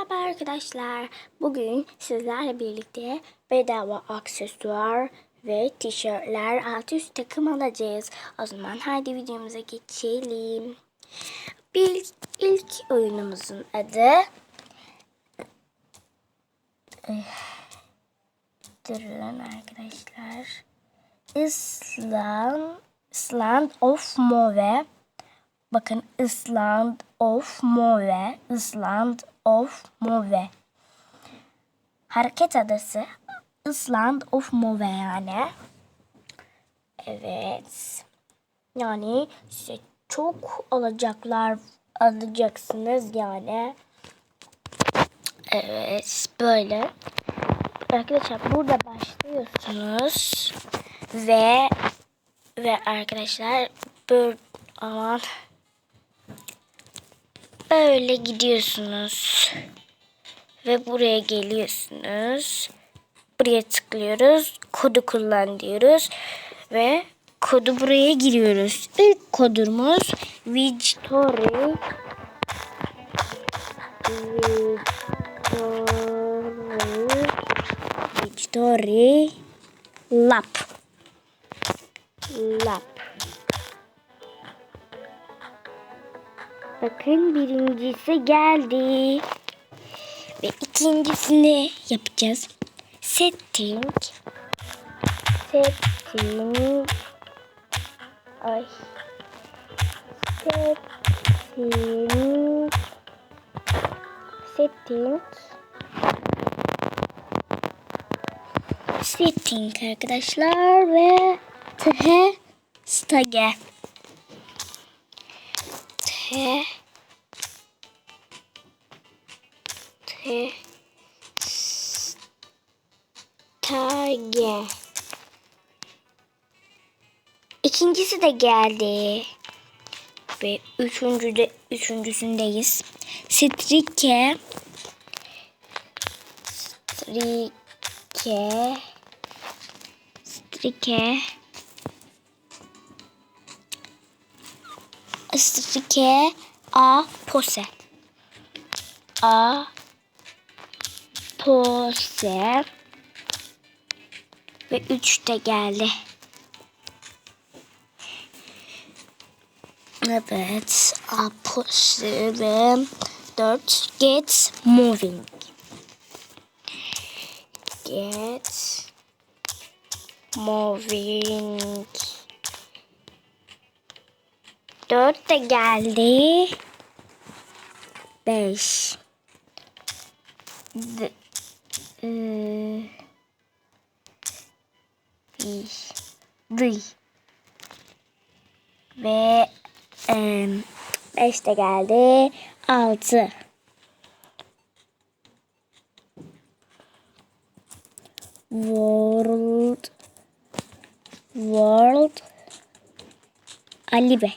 Merhaba arkadaşlar. Bugün sizlerle birlikte bedava aksesuar ve tişörtler alt üst takım alacağız. O zaman haydi videomuza geçelim. Bir, ilk oyunumuzun adı Eh, Durun arkadaşlar. Island, Island of Move. Bakın Island of Move. Island of Move. Hareket adası Island of Move yani. Evet. Yani size çok alacaklar alacaksınız yani. Evet böyle. Arkadaşlar burada başlıyorsunuz ve ve arkadaşlar böyle aman böyle gidiyorsunuz ve buraya geliyorsunuz. Buraya tıklıyoruz. Kodu kullan diyoruz ve kodu buraya giriyoruz. İlk kodumuz Victory Victory Victory Lap Lap Bakın birincisi geldi. Ve ikincisini yapacağız. Setting. Setting. Ay. Setting. Setting. Setting arkadaşlar ve T stage. T İkincisi de geldi. Ve üçüncü de üçüncüsündeyiz. Strike Strike Strike Strike A pose A pose ve 3 de geldi. Evet, ve 4 get moving. Get moving. 4 de geldi. 5 D ıı, i, D ve 5 de geldi. 6 World World Ali Bey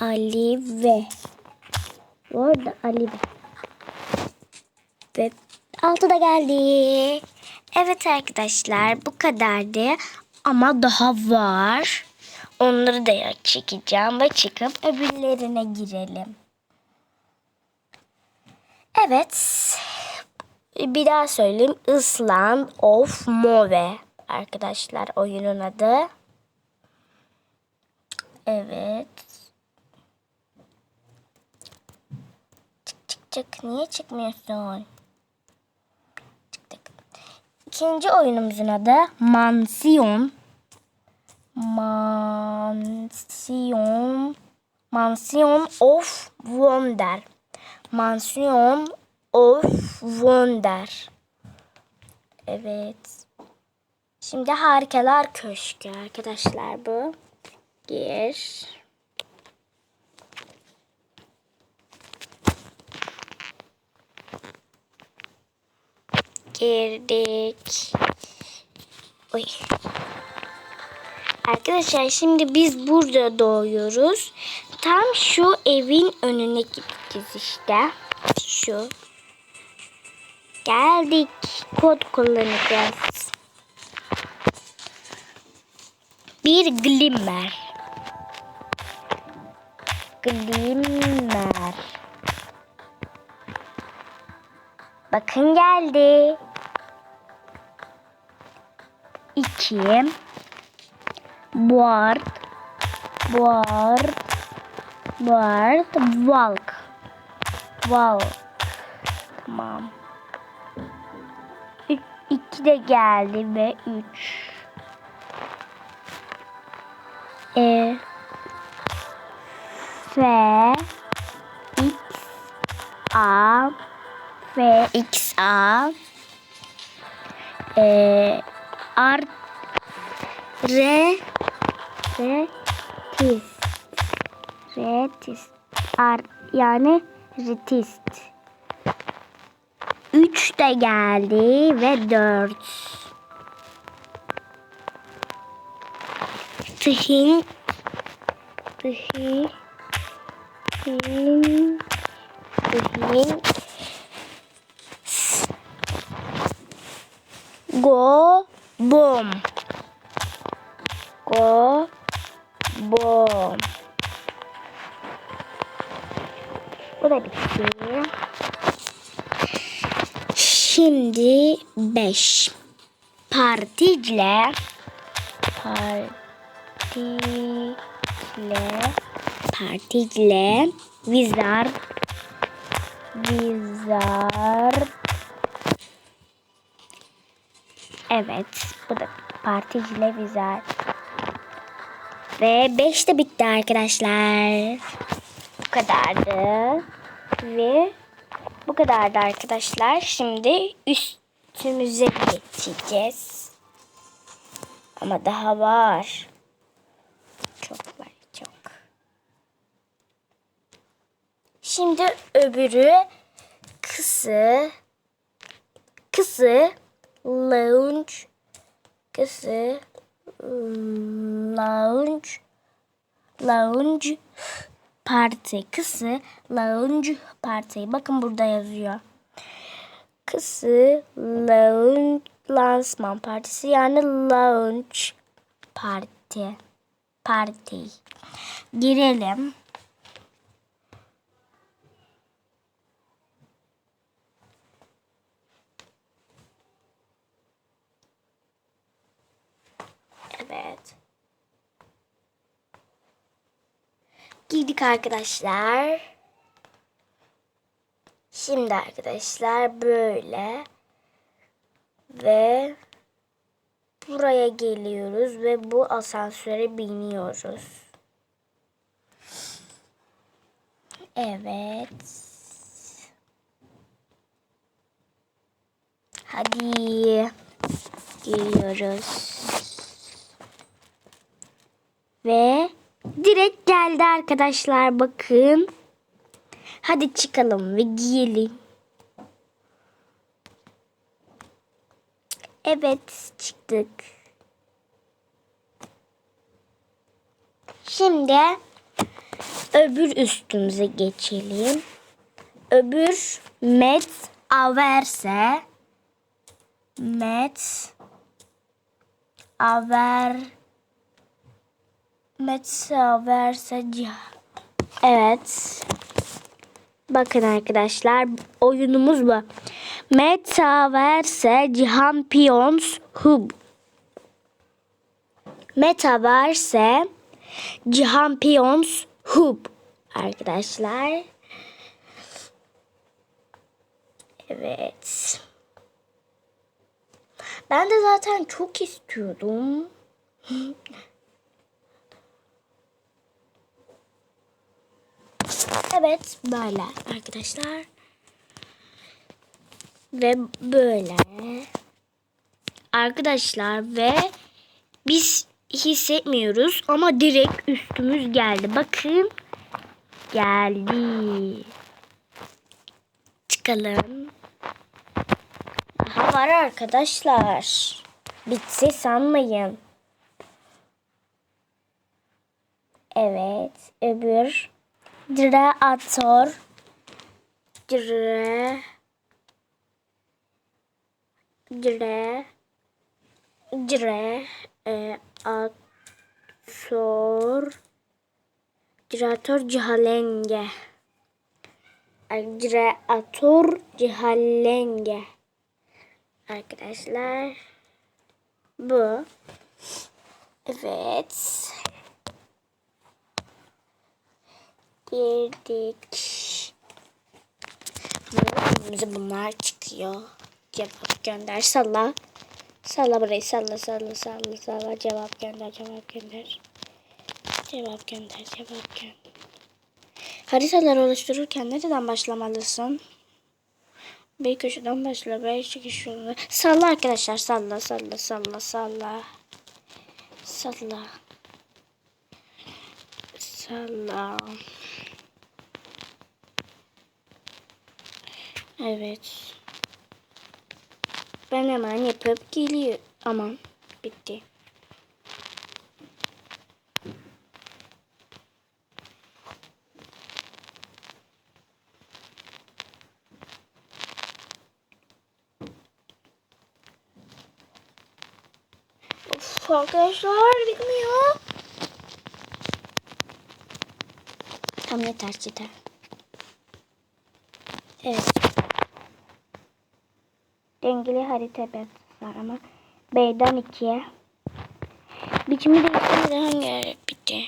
Ali ve Bu arada Ali Bey ve altı da geldi. Evet arkadaşlar bu kadardı ama daha var. Onları da çekeceğim ve çıkıp öbürlerine girelim. Evet. Bir daha söyleyeyim. Island of Move arkadaşlar oyunun adı. Evet. Çık çık çık. Niye çıkmıyorsun? Çıktık. İkinci oyunumuzun adı Mansiyon. Mansiyon. Mansiyon of Wonder. Mansiyon of Wonder. Evet. Şimdi Harikalar Köşkü arkadaşlar bu. Gir. Girdik. Oy. Arkadaşlar şimdi biz burada doğuyoruz. Tam şu evin önüne gideceğiz işte. Şu. Geldik. Kod kullanacağız. Bir glimmer. Glimmer. Bakın geldi. İki. Board. Board. Board. Walk. Walk. Tamam. Ü- İki de geldi ve üç. E. F. X. A. F. X. A. E. R. R. R. Tis. Retist. R. Yani retist. Üç de geldi ve dört. Tıhin. Tıhin. Tıhin. Tıhin. Go. Boom. Go. Boom. Bu da bitti. Şimdi 5. Particle particle particle wizard wizard Evet, bu da particle wizard. Ve 5 de bitti arkadaşlar. Bu kadardı. Ve bu kadardı arkadaşlar. Şimdi üstümüze geçeceğiz. Ama daha var. Çok var çok. Şimdi öbürü kısı kısı lounge kısı lounge. Lounge parti kısı lounge parti bakın burada yazıyor. Kısı lounge lansman partisi yani lounge parti parti girelim evet Girdik arkadaşlar. Şimdi arkadaşlar böyle ve buraya geliyoruz ve bu asansöre biniyoruz. Evet. Hadi giriyoruz. Ve direkt geldi arkadaşlar bakın. Hadi çıkalım ve giyelim. Evet çıktık. Şimdi öbür üstümüze geçelim. Öbür met averse met aver Metaverse Evet. Bakın arkadaşlar oyunumuz bu. Metaverse Champions Hub. Metaverse Champions Hub arkadaşlar. Evet. Ben de zaten çok istiyordum. Evet böyle arkadaşlar. Ve böyle. Arkadaşlar ve biz hissetmiyoruz ama direkt üstümüz geldi. Bakın geldi. Çıkalım. Daha var arkadaşlar. Bitse sanmayın. Evet. Öbür Dreator Dre Dre Dre e, Ator Dreator Cihalenge Agreator cihallenge. Arkadaşlar bu. Evet. Girdik. Önümüze bunlar çıkıyor. Cevap gönder. Salla. Salla burayı. Salla salla salla salla. Cevap gönder. Cevap gönder. Cevap gönder. Cevap gönder. Haritaları oluştururken nereden başlamalısın? Bir köşeden başla. Çıkış yolu. Salla arkadaşlar. Salla salla salla salla. Salla. Salla. Evet. Ben hemen yapıp geliyor. Aman bitti. Of arkadaşlar bitmiyor. Tamam yeter yeter. Evet. Dengeli harita var ama B'den 2'ye. Biçimi değiştirmeden hangi bitti?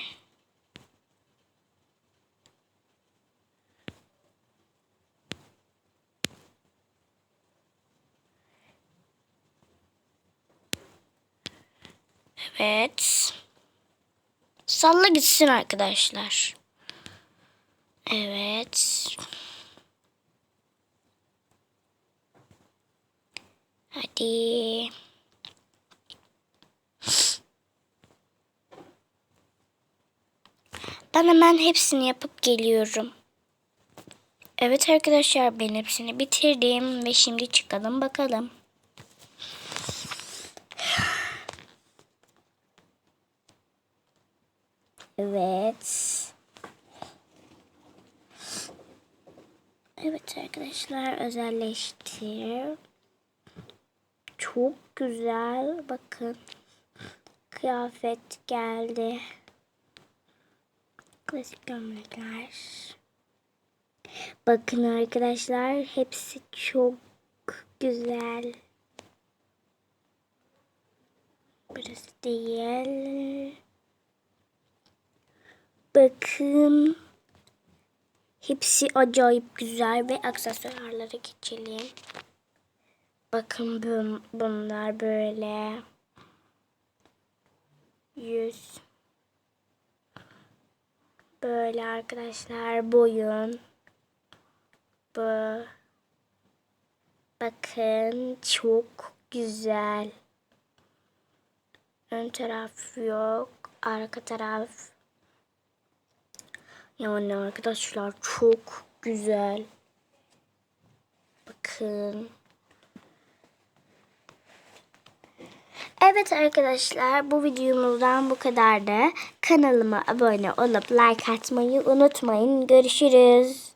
Evet. Salla gitsin arkadaşlar. Evet. Hadi. Ben hemen hepsini yapıp geliyorum. Evet arkadaşlar ben hepsini bitirdim ve şimdi çıkalım bakalım. Evet. Evet arkadaşlar özelleştir. Çok güzel. Bakın. Kıyafet geldi. Klasik gömlekler. Bakın arkadaşlar hepsi çok güzel. Burası değil. Bakın. Hepsi acayip güzel ve aksesuarlara geçelim. Bakın bun, bunlar böyle. Yüz. Böyle arkadaşlar boyun. Bu. Bakın çok güzel. Ön taraf yok. Arka taraf. Yani arkadaşlar çok güzel. Bakın. Evet arkadaşlar bu videomuzdan bu kadardı. Kanalıma abone olup like atmayı unutmayın. Görüşürüz.